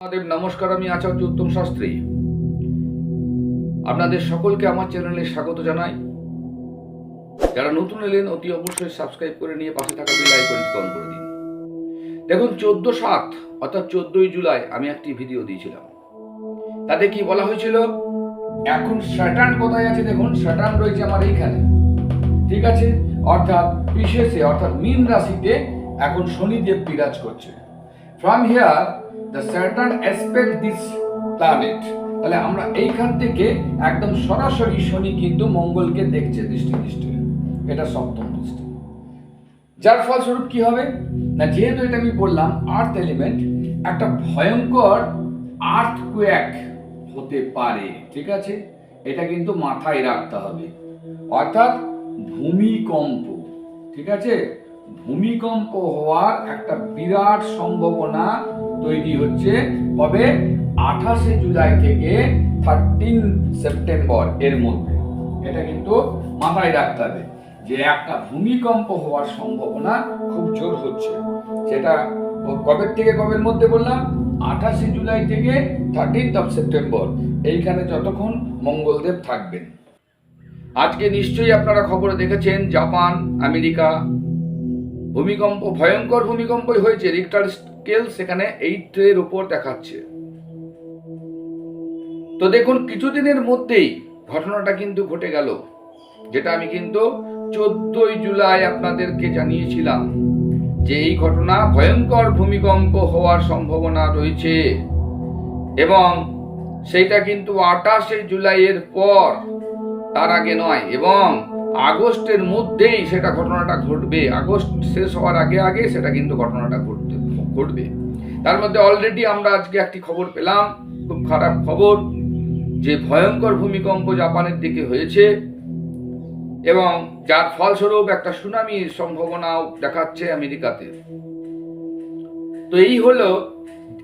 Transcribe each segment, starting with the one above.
আমাদের নমস্কার, আমি আচার্য উত্তম শাস্ত্রী। আপনাদের সকলকে আমার চ্যানেলে স্বাগত জানাই। যারা নতুন এলেন, অতি অবশ্যই সাবস্ক্রাইব করে নিয়ে পাশে থাকা বেল আইকনটি অন করে দিন। দেখুন, চোদ্দ সাত, অর্থাৎ চোদ্দই জুলাই, আমি একটি ভিডিও দিয়েছিলাম। তাতে কি বলা হয়েছিল? এখন স্যাটার্ন কোথায় আছে দেখুন, স্যাটার্ন রয়েছে আমার এইখানে। ঠিক আছে? অর্থাৎ বিশেষে অর্থাৎ মীন রাশিতে এখন শনিদেব বিরাজ করছে। From here the Saturn aspect this planet তাহলে আমরা এইখান থেকে একদম সরাসরি শনি কিন্তু মঙ্গলকে দেখছে দৃষ্টি দৃষ্টি এটা সপ্তম দৃষ্টি। যার ফলস্বরূপ কি হবে? না যেহেতু এটা আমি বললাম আর্থ এলিমেন্ট একটা ভয়ঙ্কর আর্থ কুয়াক হতে পারে, ঠিক আছে? এটা কিন্তু মাথায় রাখতে হবে। অর্থাৎ ভূমিকম্প, ঠিক আছে? ভূমিকম্প হওয়ার একটা বিরাট সম্ভাবনা তৈরি হচ্ছে কবে? আঠাশে জুলাই থেকে থার্টিন সেপ্টেম্বর এর মধ্যে। এটা কিন্তু মাথায় রাখতে হবে যে একটা ভূমিকম্প হওয়ার সম্ভাবনা খুব জোর হচ্ছে। সেটা কবে থেকে কবের মধ্যে বললাম? আঠাশে জুলাই থেকে থার্টিন্থ অফ সেপ্টেম্বর এইখানে যতক্ষণ মঙ্গলদেব থাকবেন। আজকে নিশ্চয়ই আপনারা খবরে দেখেছেন, জাপান, আমেরিকা ভূমিকম্প, ভয়ঙ্কর ভূমিকম্পই হয়েছে। রিক্টার স্কেল সেখানে এইটের উপর দেখাচ্ছে। তো দেখুন, কিছুদিনের মধ্যেই ঘটনাটা কিন্তু ঘটে গেল, যেটা আমি কিন্তু চোদ্দই জুলাই আপনাদেরকে জানিয়েছিলাম যে এই ঘটনা ভয়ঙ্কর ভূমিকম্প হওয়ার সম্ভাবনা রয়েছে। এবং সেইটা কিন্তু আঠাশে জুলাইয়ের পর, তার আগে নয়, এবং আগস্টের মধ্যেই সেটা ঘটনাটা ঘটবে। আগস্ট শেষ হওয়ার আগে আগে সেটা কিন্তু ঘটনাটা ঘটতে, ঘটবে। তার মধ্যে অলরেডি আমরা আজকে একটি খবর পেলাম, খুব খারাপ খবর, যে ভয়ঙ্কর ভূমিকম্প জাপানের দিকে হয়েছে এবং যার ফলস্বরূপ একটা সুনামির সম্ভাবনাও দেখাচ্ছে আমেরিকাতে। তো এই হলো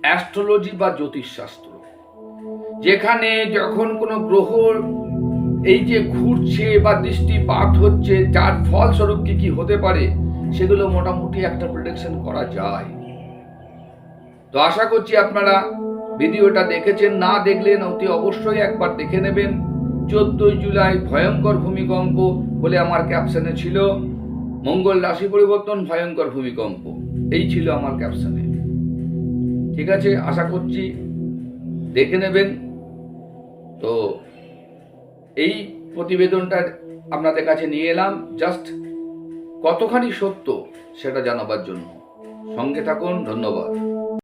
অ্যাস্ট্রোলজি বা জ্যোতিষশাস্ত্র। যেখানে যখন কোনো গ্রহ এই যে ঘুরছে বা দৃষ্টিপাত হচ্ছে, যার ফলস্বরূপ কি কি হতে পারে, সেগুলো মোটামুটি একটা প্রেডিকশন করা যায়। তো আশা করছি আপনারা ভিডিওটা দেখেছেন, না দেখলেন অতি অবশ্যই একবার দেখে নেবেন। চোদ্দই জুলাই ভয়ঙ্কর ভূমিকম্প বলে আমার ক্যাপশনে ছিল। মঙ্গল রাশি পরিবর্তন, ভয়ঙ্কর ভূমিকম্প। এই ছিল আমার ক্যাপশনে ঠিক আছে, আশা করছি দেখে নেবেন। তো এই প্রতিবেদনটা আপনাদের কাছে নিয়ে এলাম। জাস্ট কতখানি সত্য সেটা জানাবার জন্য। সঙ্গে থাকুন, ধন্যবাদ।